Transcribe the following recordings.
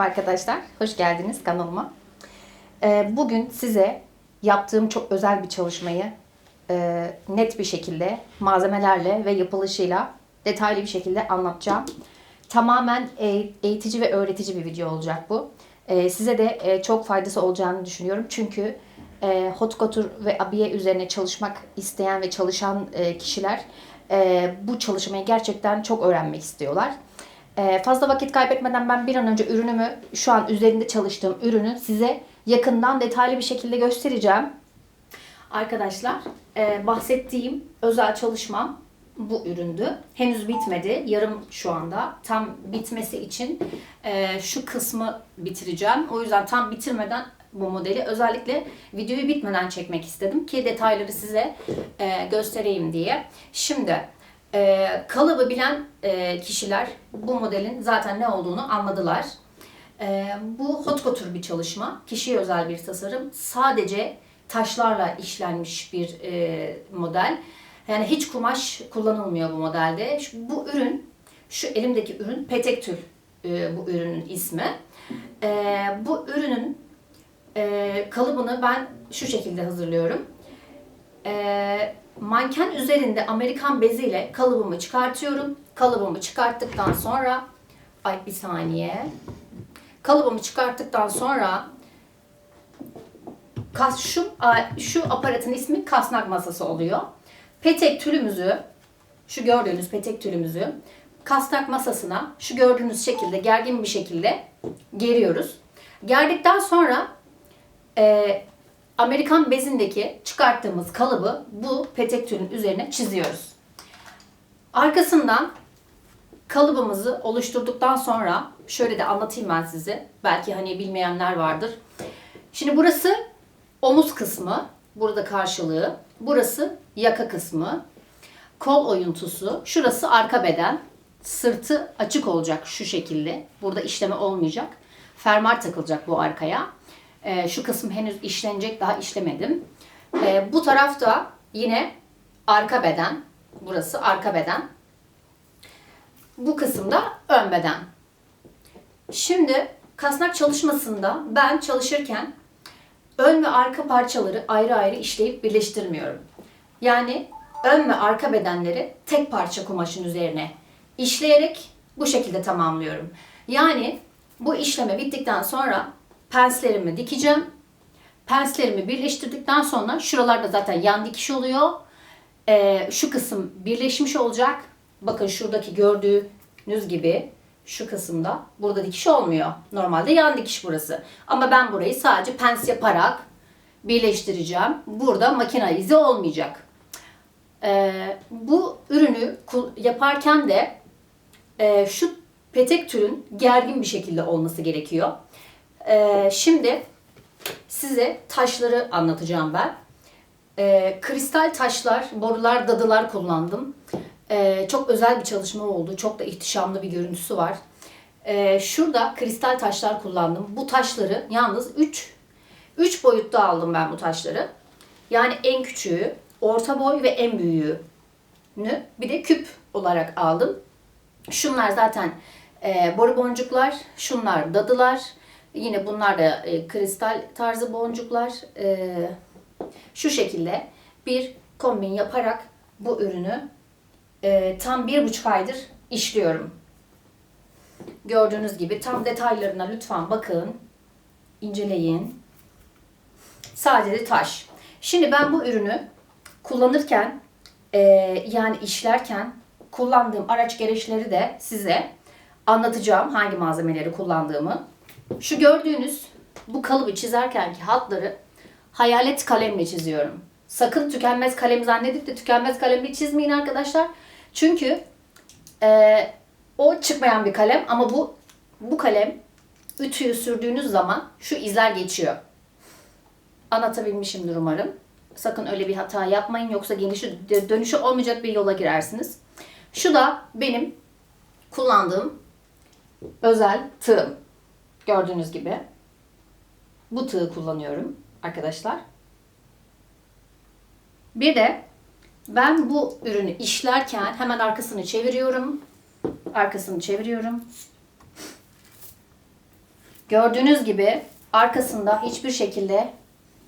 Merhaba arkadaşlar, hoş geldiniz kanalıma. Ee, bugün size yaptığım çok özel bir çalışmayı e, net bir şekilde malzemelerle ve yapılışıyla detaylı bir şekilde anlatacağım. Tamamen e- eğitici ve öğretici bir video olacak bu. Ee, size de e, çok faydası olacağını düşünüyorum. Çünkü e, hot couture ve abiye üzerine çalışmak isteyen ve çalışan e, kişiler e, bu çalışmayı gerçekten çok öğrenmek istiyorlar. Ee, fazla vakit kaybetmeden ben bir an önce ürünümü, şu an üzerinde çalıştığım ürünü size yakından detaylı bir şekilde göstereceğim. Arkadaşlar, e, bahsettiğim özel çalışmam bu üründü. Henüz bitmedi. Yarım şu anda. Tam bitmesi için e, şu kısmı bitireceğim. O yüzden tam bitirmeden bu modeli özellikle videoyu bitmeden çekmek istedim ki detayları size e, göstereyim diye. Şimdi e, kalıbı bilen e, kişiler bu modelin zaten ne olduğunu anladılar. E, bu hot couture bir çalışma. Kişiye özel bir tasarım. Sadece taşlarla işlenmiş bir e, model. Yani hiç kumaş kullanılmıyor bu modelde. Şu- Bu ürün, şu elimdeki ürün petek tül e, bu ürünün ismi. E, bu ürünün e, kalıbını ben şu şekilde hazırlıyorum. E, manken üzerinde Amerikan beziyle kalıbımı çıkartıyorum. Kalıbımı çıkarttıktan sonra ay bir saniye. Kalıbımı çıkarttıktan sonra kas şu şu aparatın ismi kasnak masası oluyor. Petek tülümüzü şu gördüğünüz petek tülümüzü kasnak masasına şu gördüğünüz şekilde gergin bir şekilde geriyoruz. Gerdikten sonra e, Amerikan bezindeki çıkarttığımız kalıbı bu petek tülün üzerine çiziyoruz. Arkasından kalıbımızı oluşturduktan sonra şöyle de anlatayım ben size. Belki hani bilmeyenler vardır. Şimdi burası omuz kısmı, burada karşılığı. Burası yaka kısmı. Kol oyuntusu. Şurası arka beden. Sırtı açık olacak şu şekilde. Burada işleme olmayacak. Fermuar takılacak bu arkaya. Ee, şu kısım henüz işlenecek. Daha işlemedim. Ee, bu tarafta yine arka beden. Burası arka beden. Bu kısımda ön beden. Şimdi kasnak çalışmasında ben çalışırken ön ve arka parçaları ayrı ayrı işleyip birleştirmiyorum. Yani ön ve arka bedenleri tek parça kumaşın üzerine işleyerek bu şekilde tamamlıyorum. Yani bu işleme bittikten sonra penslerimi dikeceğim. Penslerimi birleştirdikten sonra şuralarda zaten yan dikiş oluyor. Ee, şu kısım birleşmiş olacak. Bakın şuradaki gördüğünüz gibi şu kısımda burada dikiş olmuyor. Normalde yan dikiş burası. Ama ben burayı sadece pens yaparak birleştireceğim. Burada makine izi olmayacak. Ee, bu ürünü yaparken de e, şu petek türün gergin bir şekilde olması gerekiyor. Ee, şimdi size taşları anlatacağım ben. Ee, kristal taşlar, borular, dadılar kullandım. Ee, çok özel bir çalışma oldu. Çok da ihtişamlı bir görüntüsü var. Ee, şurada kristal taşlar kullandım. Bu taşları yalnız 3 3 boyutta aldım ben bu taşları. Yani en küçüğü, orta boy ve en büyüğünü bir de küp olarak aldım. Şunlar zaten e, boru boncuklar, şunlar dadılar. Yine bunlar da e, kristal tarzı boncuklar. E, şu şekilde bir kombin yaparak bu ürünü e, tam bir buçuk aydır işliyorum. Gördüğünüz gibi tam detaylarına lütfen bakın, inceleyin. Sadece taş. Şimdi ben bu ürünü kullanırken e, yani işlerken kullandığım araç gereçleri de size anlatacağım hangi malzemeleri kullandığımı. Şu gördüğünüz bu kalıbı çizerkenki hatları hayalet kalemle çiziyorum. Sakın tükenmez kalem zannedip de tükenmez kalemle çizmeyin arkadaşlar. Çünkü e, o çıkmayan bir kalem ama bu bu kalem ütüyü sürdüğünüz zaman şu izler geçiyor. Anlatabilmişimdir umarım. Sakın öyle bir hata yapmayın yoksa genişi dönüşü olmayacak bir yola girersiniz. Şu da benim kullandığım özel tığım. Gördüğünüz gibi. Bu tığı kullanıyorum arkadaşlar. Bir de ben bu ürünü işlerken hemen arkasını çeviriyorum. Arkasını çeviriyorum. Gördüğünüz gibi arkasında hiçbir şekilde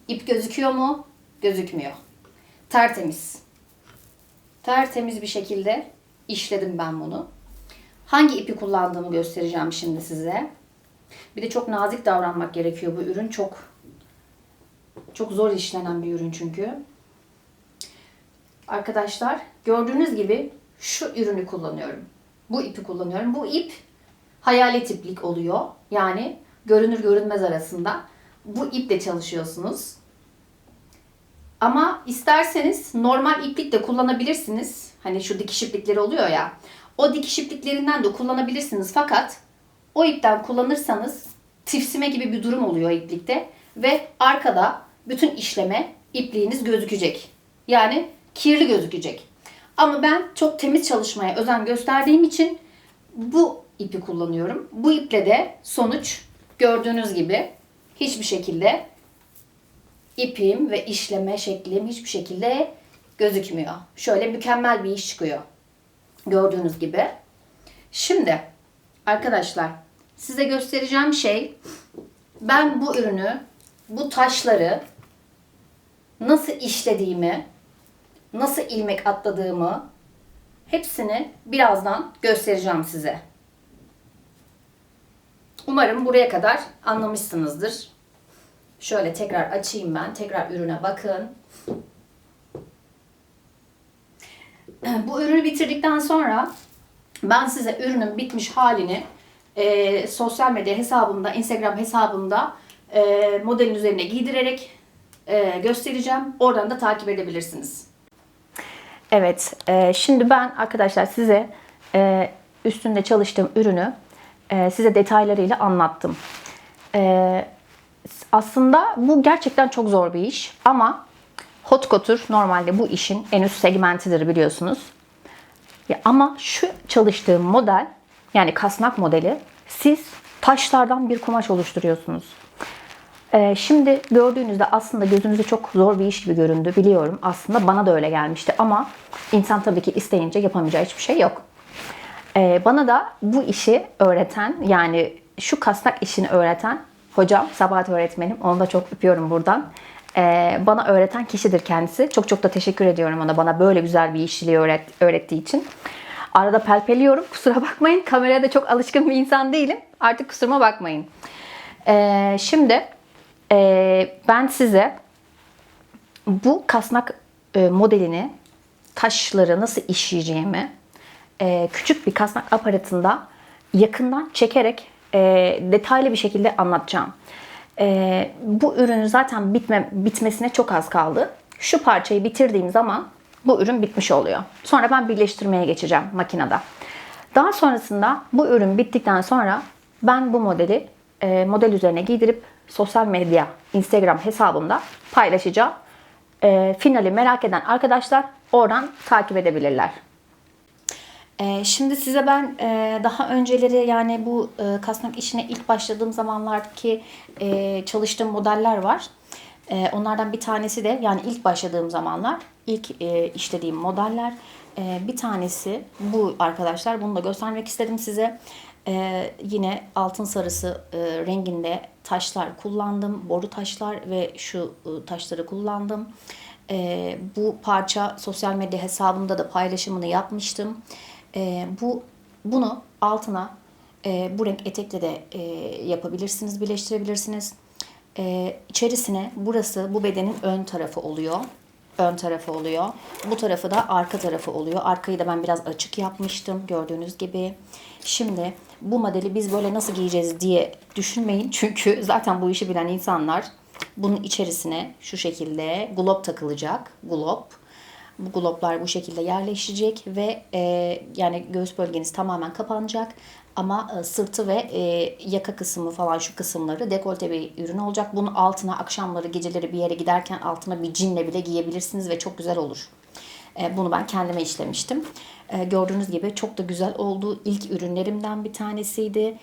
ip gözüküyor mu? Gözükmüyor. Tertemiz. Tertemiz bir şekilde işledim ben bunu. Hangi ipi kullandığımı göstereceğim şimdi size. Bir de çok nazik davranmak gerekiyor bu ürün. Çok çok zor işlenen bir ürün çünkü. Arkadaşlar gördüğünüz gibi şu ürünü kullanıyorum. Bu ipi kullanıyorum. Bu ip hayalet iplik oluyor. Yani görünür görünmez arasında. Bu iple çalışıyorsunuz. Ama isterseniz normal iplik de kullanabilirsiniz. Hani şu dikiş iplikleri oluyor ya. O dikiş ipliklerinden de kullanabilirsiniz. Fakat o ipten kullanırsanız tifsime gibi bir durum oluyor iplikte. Ve arkada bütün işleme ipliğiniz gözükecek. Yani kirli gözükecek. Ama ben çok temiz çalışmaya özen gösterdiğim için bu ipi kullanıyorum. Bu iple de sonuç gördüğünüz gibi hiçbir şekilde ipim ve işleme şeklim hiçbir şekilde gözükmüyor. Şöyle mükemmel bir iş çıkıyor. Gördüğünüz gibi. Şimdi arkadaşlar size göstereceğim şey ben bu ürünü, bu taşları nasıl işlediğimi, nasıl ilmek atladığımı hepsini birazdan göstereceğim size. Umarım buraya kadar anlamışsınızdır. Şöyle tekrar açayım ben. Tekrar ürüne bakın. Bu ürünü bitirdikten sonra ben size ürünün bitmiş halini e, sosyal medya hesabımda, Instagram hesabımda e, modelin üzerine giydirerek e, göstereceğim. Oradan da takip edebilirsiniz. Evet, e, şimdi ben arkadaşlar size e, üstünde çalıştığım ürünü e, size detaylarıyla anlattım. E, aslında bu gerçekten çok zor bir iş ama hot couture normalde bu işin en üst segmentidir biliyorsunuz. Ya ama şu çalıştığım model yani kasnak modeli siz taşlardan bir kumaş oluşturuyorsunuz. Ee, şimdi gördüğünüzde aslında gözünüze çok zor bir iş gibi göründü biliyorum. Aslında bana da öyle gelmişti ama insan tabii ki isteyince yapamayacağı hiçbir şey yok. Ee, bana da bu işi öğreten yani şu kasnak işini öğreten hocam Sabahat öğretmenim onu da çok öpüyorum buradan. Ee, bana öğreten kişidir kendisi. Çok çok da teşekkür ediyorum ona bana böyle güzel bir işçiliği öğret, öğrettiği için. Arada pelpeliyorum. Kusura bakmayın. Kameraya da çok alışkın bir insan değilim. Artık kusuruma bakmayın. Ee, şimdi e, ben size bu kasnak e, modelini taşları nasıl işleyeceğimi e, küçük bir kasnak aparatında yakından çekerek e, detaylı bir şekilde anlatacağım. E, bu ürünün zaten bitme, bitmesine çok az kaldı. Şu parçayı bitirdiğim zaman bu ürün bitmiş oluyor. Sonra ben birleştirmeye geçeceğim makinede. Daha sonrasında bu ürün bittikten sonra ben bu modeli e, model üzerine giydirip sosyal medya, Instagram hesabımda paylaşacağım. E, finali merak eden arkadaşlar oradan takip edebilirler. E, şimdi size ben e, daha önceleri yani bu e, kasnak işine ilk başladığım zamanlardaki e, çalıştığım modeller var. Onlardan bir tanesi de yani ilk başladığım zamanlar ilk işlediğim modeller. Bir tanesi bu arkadaşlar. Bunu da göstermek istedim size. Yine altın sarısı renginde taşlar kullandım. Boru taşlar ve şu taşları kullandım. Bu parça sosyal medya hesabımda da paylaşımını yapmıştım. E, bu Bunu altına e, bu renk etekle de e, yapabilirsiniz, birleştirebilirsiniz. E, içerisine burası bu bedenin ön tarafı oluyor ön tarafı oluyor. Bu tarafı da arka tarafı oluyor. Arkayı da ben biraz açık yapmıştım gördüğünüz gibi. Şimdi bu modeli biz böyle nasıl giyeceğiz diye düşünmeyin. Çünkü zaten bu işi bilen insanlar bunun içerisine şu şekilde glop takılacak. Glop. Bu gloplar bu şekilde yerleşecek ve e, yani göğüs bölgeniz tamamen kapanacak. Ama e, sırtı ve e, yaka kısmı falan şu kısımları dekolte bir ürün olacak. Bunu altına akşamları geceleri bir yere giderken altına bir cinle bile giyebilirsiniz ve çok güzel olur. E, bunu ben kendime işlemiştim. E, gördüğünüz gibi çok da güzel oldu. İlk ürünlerimden bir tanesiydi.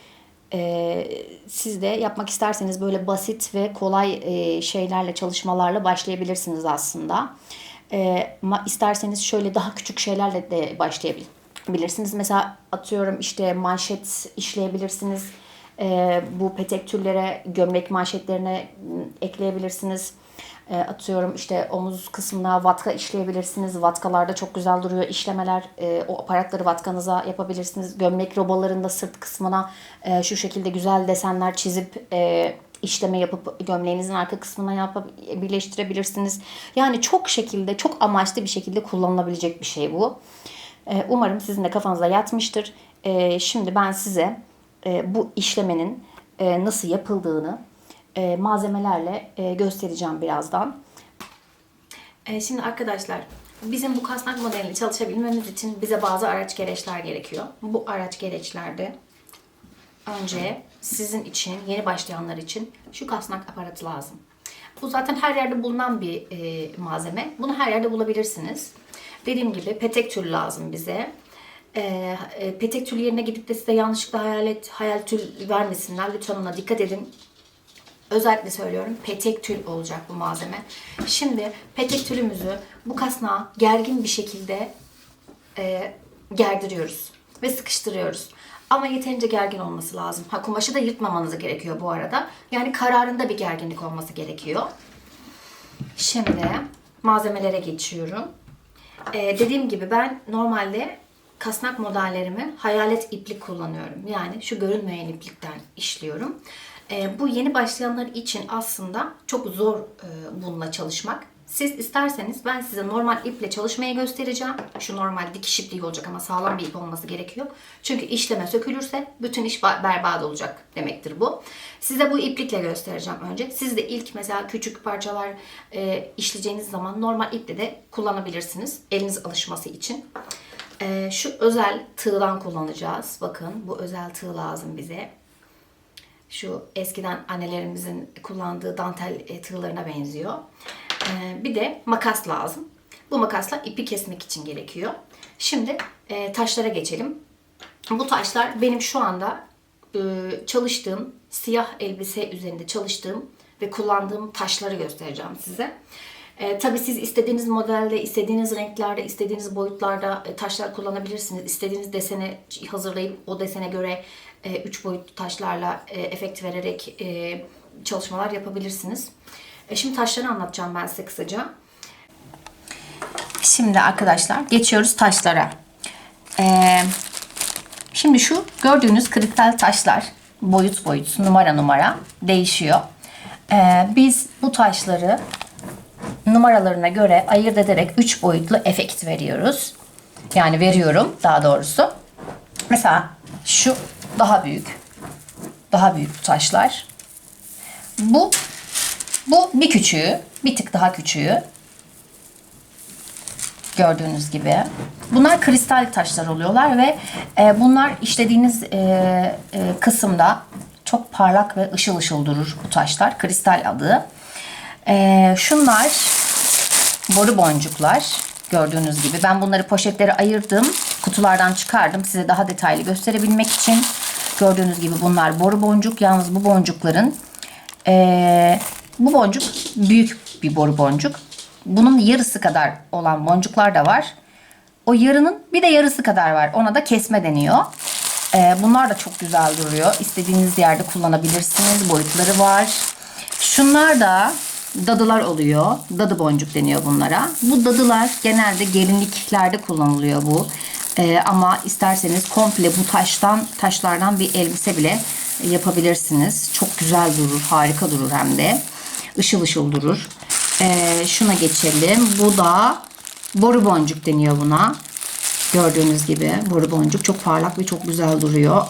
E, siz de yapmak isterseniz böyle basit ve kolay e, şeylerle çalışmalarla başlayabilirsiniz aslında. E, isterseniz şöyle daha küçük şeylerle de başlayabilirsiniz bilirsiniz. Mesela atıyorum işte manşet işleyebilirsiniz. e, bu petek tüllere, gömlek manşetlerine m, ekleyebilirsiniz. E, atıyorum işte omuz kısmına vatka işleyebilirsiniz. Vatkalarda çok güzel duruyor işlemeler. E, o aparatları vatkanıza yapabilirsiniz. Gömlek robalarında sırt kısmına e, şu şekilde güzel desenler çizip e, işleme yapıp gömleğinizin arka kısmına yapıp birleştirebilirsiniz. Yani çok şekilde, çok amaçlı bir şekilde kullanılabilecek bir şey bu. E, umarım sizin de kafanıza yatmıştır. E, şimdi ben size e, bu işlemenin e, nasıl yapıldığını e, malzemelerle göstereceğim birazdan. E, şimdi arkadaşlar bizim bu kasnak modelini çalışabilmemiz için bize bazı araç gereçler gerekiyor. Bu araç gereçlerde önce sizin için, yeni başlayanlar için şu kasnak aparatı lazım. Bu zaten her yerde bulunan bir e, malzeme. Bunu her yerde bulabilirsiniz. Dediğim gibi petek tül lazım bize. E, e, petek tül yerine gidip de size yanlışlıkla hayalet, hayal tül vermesinler. Lütfen ona dikkat edin. Özellikle söylüyorum petek tül olacak bu malzeme. Şimdi petek tülümüzü bu kasnağa gergin bir şekilde e, gerdiriyoruz ve sıkıştırıyoruz. Ama yeterince gergin olması lazım. Ha kumaşı da yırtmamanız gerekiyor bu arada. Yani kararında bir gerginlik olması gerekiyor. Şimdi malzemelere geçiyorum. Ee, dediğim gibi ben normalde kasnak modellerimi hayalet iplik kullanıyorum. Yani şu görünmeyen iplikten işliyorum. Ee, bu yeni başlayanlar için aslında çok zor e, bununla çalışmak. Siz isterseniz ben size normal iple çalışmaya göstereceğim. Şu normal dikiş ipliği olacak ama sağlam bir ip olması gerekiyor. Çünkü işleme sökülürse bütün iş ba- berbat olacak demektir bu. Size bu iplikle göstereceğim önce. Siz de ilk mesela küçük parçalar e, işleyeceğiniz zaman normal iple de kullanabilirsiniz. Eliniz alışması için. E, şu özel tığdan kullanacağız. Bakın bu özel tığ lazım bize. Şu eskiden annelerimizin kullandığı dantel e, tığlarına benziyor. Ee, bir de makas lazım. Bu makasla ipi kesmek için gerekiyor. Şimdi e, taşlara geçelim. Bu taşlar benim şu anda e, çalıştığım siyah elbise üzerinde çalıştığım ve kullandığım taşları göstereceğim size. E, tabii siz istediğiniz modelde, istediğiniz renklerde, istediğiniz boyutlarda e, taşlar kullanabilirsiniz. İstediğiniz deseni hazırlayıp o desene göre e, üç boyutlu taşlarla e, efekt vererek e, çalışmalar yapabilirsiniz. E, şimdi taşları anlatacağım ben size kısaca. Şimdi arkadaşlar geçiyoruz taşlara. Ee, şimdi şu gördüğünüz kristal taşlar boyut boyut numara numara değişiyor. Ee, biz bu taşları numaralarına göre ayırt ederek 3 boyutlu efekt veriyoruz. Yani veriyorum daha doğrusu. Mesela şu daha büyük. Daha büyük taşlar. Bu bu bir küçüğü, bir tık daha küçüğü. Gördüğünüz gibi. Bunlar kristal taşlar oluyorlar ve e, bunlar işlediğiniz e, e, kısımda çok parlak ve ışıl ışıl durur bu taşlar. Kristal adı. E, şunlar boru boncuklar. Gördüğünüz gibi. Ben bunları poşetlere ayırdım. Kutulardan çıkardım. Size daha detaylı gösterebilmek için. Gördüğünüz gibi bunlar boru boncuk. Yalnız bu boncukların e, bu boncuk büyük bir boru boncuk. Bunun yarısı kadar olan boncuklar da var. O yarının bir de yarısı kadar var. Ona da kesme deniyor. Ee, bunlar da çok güzel duruyor. İstediğiniz yerde kullanabilirsiniz. Boyutları var. Şunlar da dadılar oluyor. Dadı boncuk deniyor bunlara. Bu dadılar genelde gelinliklerde kullanılıyor bu. Ee, ama isterseniz komple bu taştan taşlardan bir elbise bile yapabilirsiniz. Çok güzel durur. Harika durur hem de. Işıl ışıl durur. Ee, şuna geçelim. Bu da boru boncuk deniyor buna. Gördüğünüz gibi boru boncuk çok parlak ve çok güzel duruyor.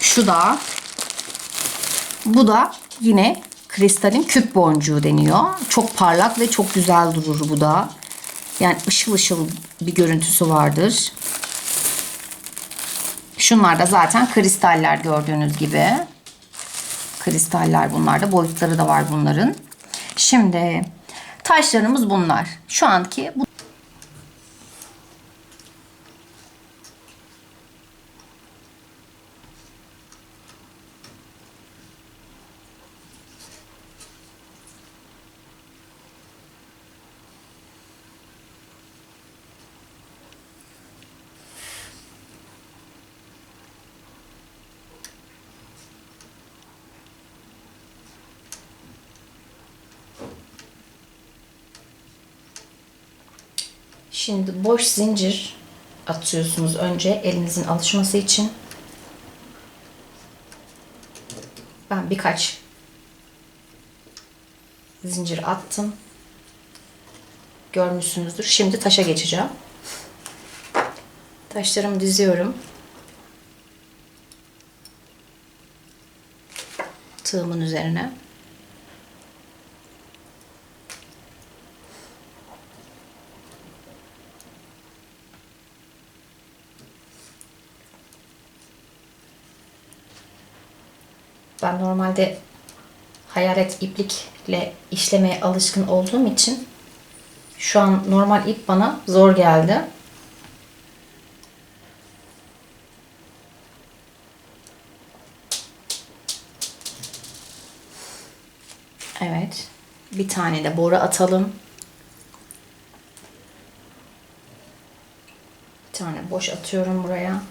Şu da bu da yine kristalin küp boncuğu deniyor. Çok parlak ve çok güzel durur bu da. Yani ışıl ışıl bir görüntüsü vardır. Şunlar da zaten kristaller gördüğünüz gibi. Kristaller bunlar da. Boyutları da var bunların. Şimdi taşlarımız bunlar. Şu anki bu Şimdi boş zincir atıyorsunuz önce elinizin alışması için. Ben birkaç zincir attım. Görmüşsünüzdür. Şimdi taşa geçeceğim. Taşlarımı diziyorum. Tığımın üzerine. Ben normalde hayalet iplikle işlemeye alışkın olduğum için şu an normal ip bana zor geldi. Evet. Bir tane de boru atalım. Bir tane boş atıyorum buraya.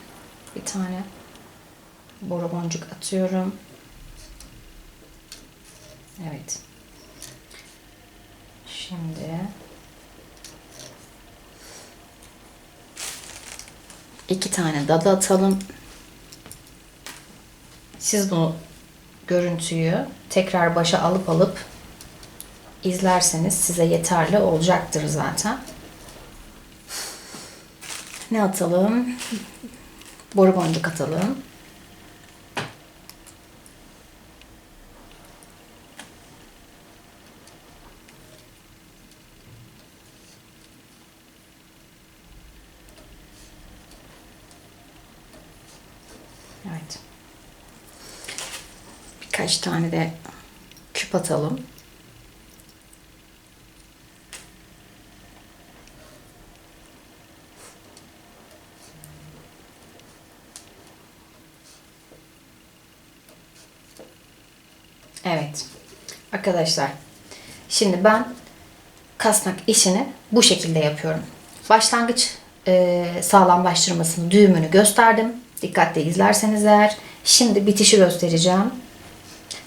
Bir tane boru boncuk atıyorum. Evet. Şimdi iki tane dadı atalım. Siz bu görüntüyü tekrar başa alıp alıp izlerseniz size yeterli olacaktır zaten. Ne atalım? Boru boncuk atalım. Evet. Birkaç tane de küp atalım. Evet. Arkadaşlar. Şimdi ben kasnak işini bu şekilde yapıyorum. Başlangıç e, sağlamlaştırmasını, düğümünü gösterdim. Dikkatli izlerseniz eğer. Şimdi bitişi göstereceğim.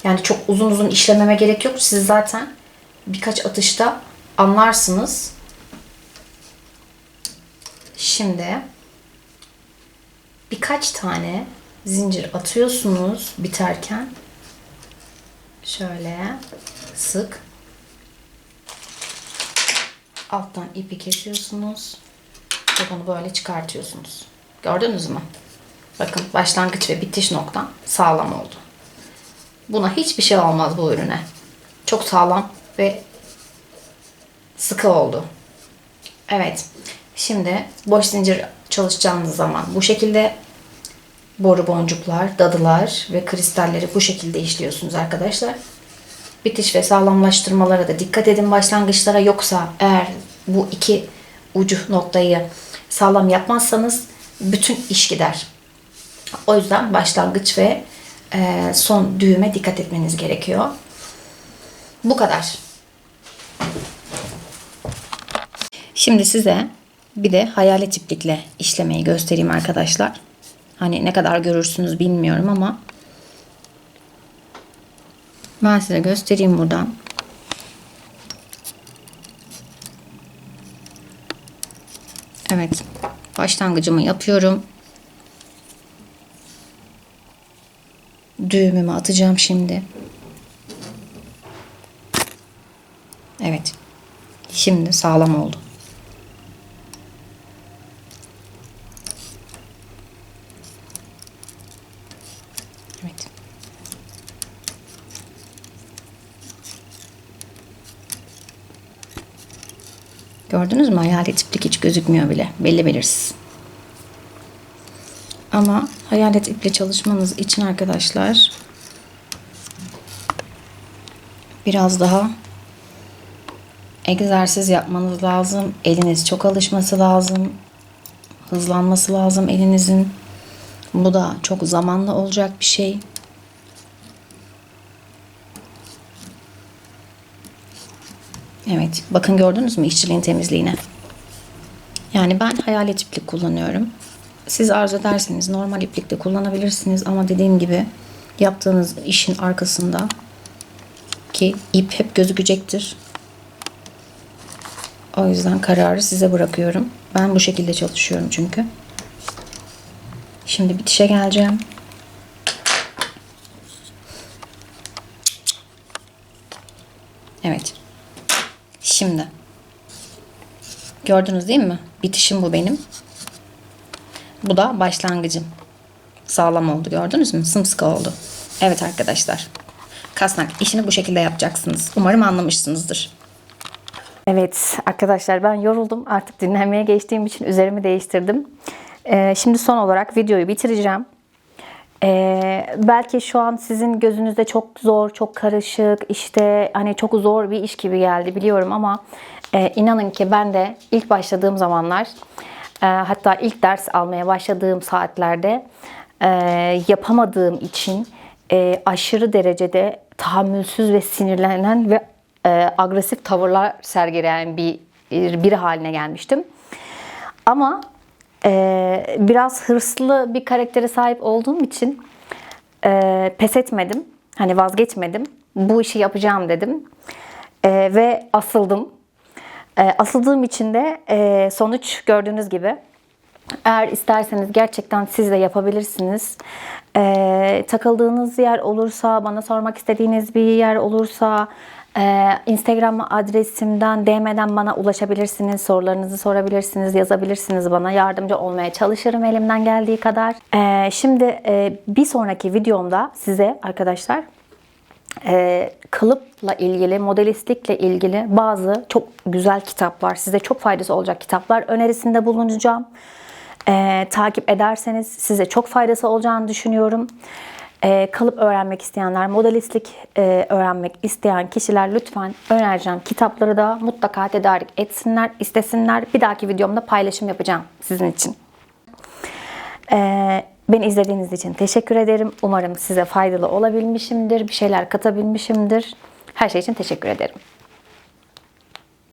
Yani çok uzun uzun işlememe gerek yok. Siz zaten birkaç atışta anlarsınız. Şimdi birkaç tane zincir atıyorsunuz biterken. Şöyle sık. Alttan ipi kesiyorsunuz. Ve bunu böyle çıkartıyorsunuz. Gördünüz mü? Bakın başlangıç ve bitiş noktam sağlam oldu. Buna hiçbir şey olmaz bu ürüne. Çok sağlam ve sıkı oldu. Evet. Şimdi boş zincir çalışacağınız zaman bu şekilde boru boncuklar, dadılar ve kristalleri bu şekilde işliyorsunuz arkadaşlar. Bitiş ve sağlamlaştırmalara da dikkat edin başlangıçlara. Yoksa eğer bu iki ucu noktayı sağlam yapmazsanız bütün iş gider. O yüzden başlangıç ve e, son düğüme dikkat etmeniz gerekiyor. Bu kadar. Şimdi size bir de hayalet iplikle işlemeyi göstereyim arkadaşlar. Hani ne kadar görürsünüz bilmiyorum ama ben size göstereyim buradan. Evet. Başlangıcımı yapıyorum. Düğümümü atacağım şimdi. Evet. Şimdi sağlam oldu. Evet. Gördünüz mü? Hayalet iplik hiç gözükmüyor bile. Belli belirsiz. Ama hayalet iple çalışmanız için arkadaşlar biraz daha egzersiz yapmanız lazım. Eliniz çok alışması lazım. Hızlanması lazım elinizin. Bu da çok zamanlı olacak bir şey. Evet. Bakın gördünüz mü işçiliğin temizliğine. Yani ben hayalet iplik kullanıyorum. Siz arzu ederseniz normal iplik de kullanabilirsiniz ama dediğim gibi yaptığınız işin arkasında ki ip hep gözükecektir. O yüzden kararı size bırakıyorum. Ben bu şekilde çalışıyorum çünkü. Şimdi bitişe geleceğim. Evet. Şimdi. Gördünüz değil mi? Bitişim bu benim. Bu da başlangıcım. Sağlam oldu gördünüz mü? Sımsıkı oldu. Evet arkadaşlar. Kasnak işini bu şekilde yapacaksınız. Umarım anlamışsınızdır. Evet arkadaşlar ben yoruldum. Artık dinlenmeye geçtiğim için üzerimi değiştirdim. Ee, şimdi son olarak videoyu bitireceğim. Ee, belki şu an sizin gözünüzde çok zor, çok karışık, işte hani çok zor bir iş gibi geldi biliyorum ama e, inanın ki ben de ilk başladığım zamanlar e, hatta ilk ders almaya başladığım saatlerde e, yapamadığım için e, aşırı derecede tahammülsüz ve sinirlenen ve e, agresif tavırlar sergileyen bir biri haline gelmiştim. Ama biraz hırslı bir karaktere sahip olduğum için pes etmedim. Hani vazgeçmedim. Bu işi yapacağım dedim. Ve asıldım. E, asıldığım için de e, sonuç gördüğünüz gibi. Eğer isterseniz gerçekten siz de yapabilirsiniz. Ee, takıldığınız yer olursa, bana sormak istediğiniz bir yer olursa e, Instagram adresimden DM'den bana ulaşabilirsiniz. Sorularınızı sorabilirsiniz, yazabilirsiniz bana. Yardımcı olmaya çalışırım elimden geldiği kadar. Ee, şimdi e, bir sonraki videomda size arkadaşlar e, kalıpla ilgili, modelistlikle ilgili bazı çok güzel kitaplar, size çok faydası olacak kitaplar önerisinde bulunacağım. E, takip ederseniz size çok faydası olacağını düşünüyorum. E, kalıp öğrenmek isteyenler, modelistlik e, öğrenmek isteyen kişiler lütfen önereceğim kitapları da mutlaka tedarik etsinler, istesinler. Bir dahaki videomda paylaşım yapacağım sizin için. Ee, beni izlediğiniz için teşekkür ederim. Umarım size faydalı olabilmişimdir, bir şeyler katabilmişimdir. Her şey için teşekkür ederim.